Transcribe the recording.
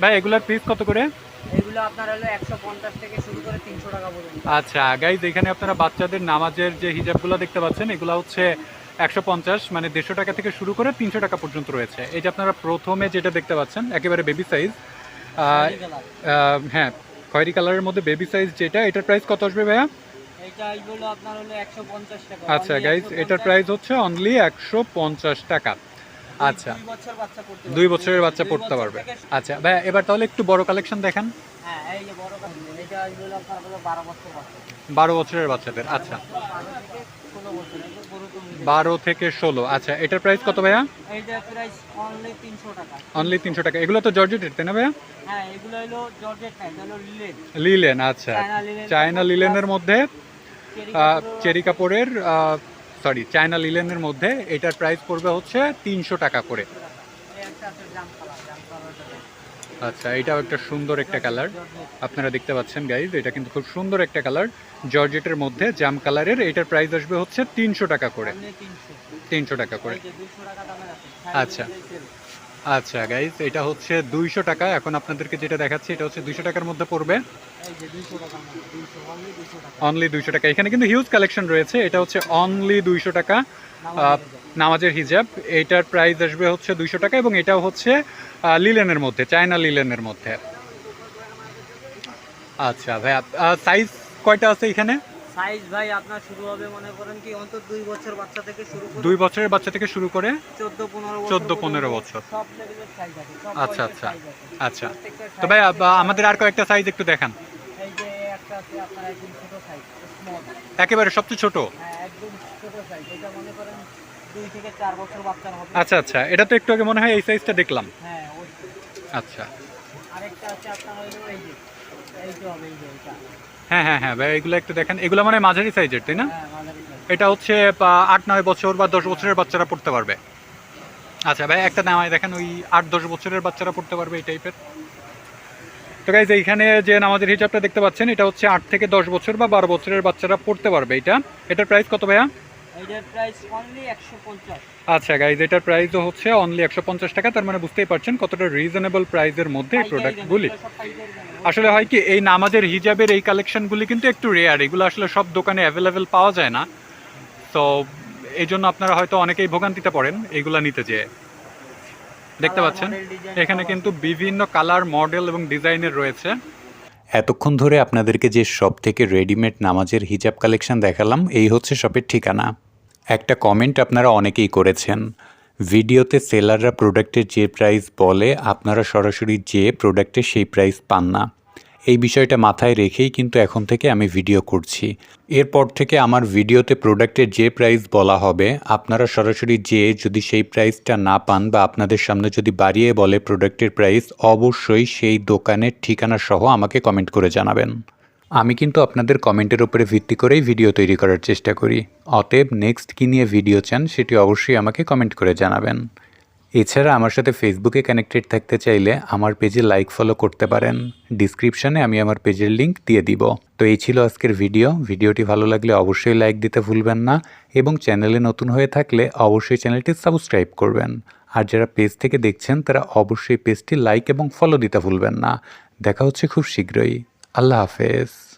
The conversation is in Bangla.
ভাই এগুলার পিস কত করে? এগুলো আপনার হলো একশো পঞ্চাশ থেকে শুরু করে তিনশো টাকা পর্যন্ত। আচ্ছা গাইজ এখানে আপনারা বাচ্চাদের নামাজের যে হিজাবগুলো দেখতে পাচ্ছেন এগুলো হচ্ছে একশো পঞ্চাশ মানে দেড়শো টাকা থেকে শুরু করে তিনশো টাকা পর্যন্ত রয়েছে। এই যে আপনারা প্রথমে যেটা দেখতে পাচ্ছেন একেবারে বেবি সাইজ হ্যাঁ খয়েরি কালারের মধ্যে বেবি সাইজ যেটা এটার প্রাইস কত আসবে ভাইয়া? আচ্ছা গাইজ এটার প্রাইস হচ্ছে অনলি একশো পঞ্চাশ টাকা। আচ্ছা। দুই। বছরের বাচ্চা পড়তে পারবে। আচ্ছা ভাইয়া এবার তাহলে একটু বড় কালেকশন দেখান। বারো বছরের বাচ্চাদের আচ্ছা। বারো থেকে ষোলো আচ্ছা। এটার প্রাইস কত ভাইয়া? অনলি তিনশো টাকা। এগুলো তো জর্জেটের তাই না ভাইয়া? লিলেন আচ্ছা। চায়না লিলেনের মধ্যে চেরি কাপড়ের সরি চায়না লিলেনের মধ্যে এটার প্রাইস পড়বে হচ্ছে তিনশো টাকা করে। আচ্ছা এটাও একটা সুন্দর একটা কালার আপনারা দেখতে পাচ্ছেন গাইজ এটা কিন্তু খুব সুন্দর একটা কালার জর্জেটের মধ্যে জাম কালারের এটার প্রাইস আসবে হচ্ছে তিনশো টাকা করে তিনশো টাকা করে আচ্ছা। আচ্ছা গাইজ এটা হচ্ছে দুইশো টাকা। এখন আপনাদেরকে যেটা দেখাচ্ছি এটা হচ্ছে দুইশো টাকার মধ্যে পড়বে। অনলি দুইশো টাকা। এখানে কিন্তু হিউজ কালেকশন রয়েছে। এটা হচ্ছে অনলি দুইশো টাকা নামাজের হিজাব। এইটার প্রাইস আসবে হচ্ছে দুইশো টাকা এবং এটাও হচ্ছে লিলেনের মধ্যে চায়না লিলেনের মধ্যে। আচ্ছা ভাইয়া সাইজ কয়টা আছে এখানে? সাইজ ভাই আপনার শুরু হবে মনে করেন কি অন্তত দুই বছর বাচ্চা থেকে শুরু করে দুই বছরের বাচ্চা থেকে শুরু করে চোদ্দ পনেরো 14 15 বছর। সব লেভেলের সাইজ আছে আচ্ছা, আচ্ছা। আচ্ছা। তো ভাই আমাদের আর কয়েকটা সাইজ একটু দেখান। এই যে একটা আছে আপনার একদম ছোট সাইজ স্মল একেবারে সবচেয়ে ছোট? হ্যাঁ একদম ছোট সাইজ এটা মনে করেন দুই থেকে চার বছর বাচ্চার হবে। আচ্ছা আচ্ছা এটা তো একটু আগে মনে হয় এই সাইজটা দেখলাম। হ্যাঁ আচ্ছা। আরেকটা আছে আপনার হলো এই যে হ্যাঁ হ্যাঁ হ্যাঁ ভাই এগুলো একটু দেখেন। এগুলো মানে মাঝারি সাইজের তাই না? হ্যাঁ। এটা হচ্ছে আট নয় বছর বা দশ বছরের বাচ্চারা পড়তে পারবে। আচ্ছা ভাই একটা নামায় দেখেন ওই আট দশ বছরের বাচ্চারা পড়তে পারবে এই টাইপের তো গাইজ এইখানে যে নামাজের হিসাবটা দেখতে পাচ্ছেন এটা হচ্ছে আট থেকে দশ বছর বা বারো বছরের বাচ্চারা পড়তে পারবে এটা। এটার প্রাইস কত ভাইয়া? প্রাইস আচ্ছা গাইজ এটার প্রাইসও হচ্ছে অনলি একশো পঞ্চাশ টাকা। তার মানে বুঝতেই পারছেন কতটা রিজনেবল প্রাইসের মধ্যে এই প্রোডাক্টগুলি আসলে হয় কি, এই নামাজের হিজাবের এই কালেকশনগুলি কিন্তু একটু রেয়ার এগুলো আসলে সব দোকানে অ্যাভেলেবেল পাওয়া যায় না। তো এই জন্য আপনারা হয়তো অনেকেই ভোগান্তিতে পড়েন এইগুলা নিতে যেয়ে। দেখতে পাচ্ছেন, এখানে কিন্তু বিভিন্ন কালার মডেল এবং ডিজাইনের রয়েছে। এতক্ষণ ধরে আপনাদেরকে যে শপ থেকে রেডিমেড নামাজের হিজাব কালেকশন দেখালাম, এই হচ্ছে শপের ঠিকানা। একটা কমেন্ট আপনারা অনেকেই করেছেন। ভিডিওতে সেলাররা প্রোডাক্টের যে প্রাইস বলে, আপনারা সরাসরি যে প্রোডাক্টের সেই প্রাইস পান না। এই বিষয়টা মাথায় রেখেই কিন্তু এখন থেকে আমি ভিডিও করছি। এরপর থেকে আমার ভিডিওতে প্রোডাক্টের যে প্রাইস বলা হবে, আপনারা সরাসরি যে যদি সেই প্রাইসটা না পান বা আপনাদের সামনে যদি বাড়িয়ে বলে প্রোডাক্টের প্রাইস, অবশ্যই সেই দোকানের ঠিকানা সহ আমাকে কমেন্ট করে জানাবেন। আমি কিন্তু আপনাদের কমেন্টের উপরে ভিত্তি করেই ভিডিও তৈরি করার চেষ্টা করি। অতএব নেক্সট কী নিয়ে ভিডিও চান, সেটি অবশ্যই আমাকে কমেন্ট করে জানাবেন। এছাড়া আমার সাথে ফেসবুকে কানেক্টেড থাকতে চাইলে আমার পেজে লাইক ফলো করতে পারেন। ডিসক্রিপশানে আমি আমার পেজের লিংক দিয়ে দিব। তো এই ছিল আজকের ভিডিও ভিডিওটি ভালো লাগলে অবশ্যই লাইক দিতে ভুলবেন না এবং চ্যানেলে নতুন হয়ে থাকলে অবশ্যই চ্যানেলটি সাবস্ক্রাইব করবেন। আর যারা পেজ থেকে দেখছেন, তারা অবশ্যই পেজটি লাইক এবং ফলো দিতে ভুলবেন না। দেখা হচ্ছে খুব শীঘ্রই। আল্লাহ হাফেজ।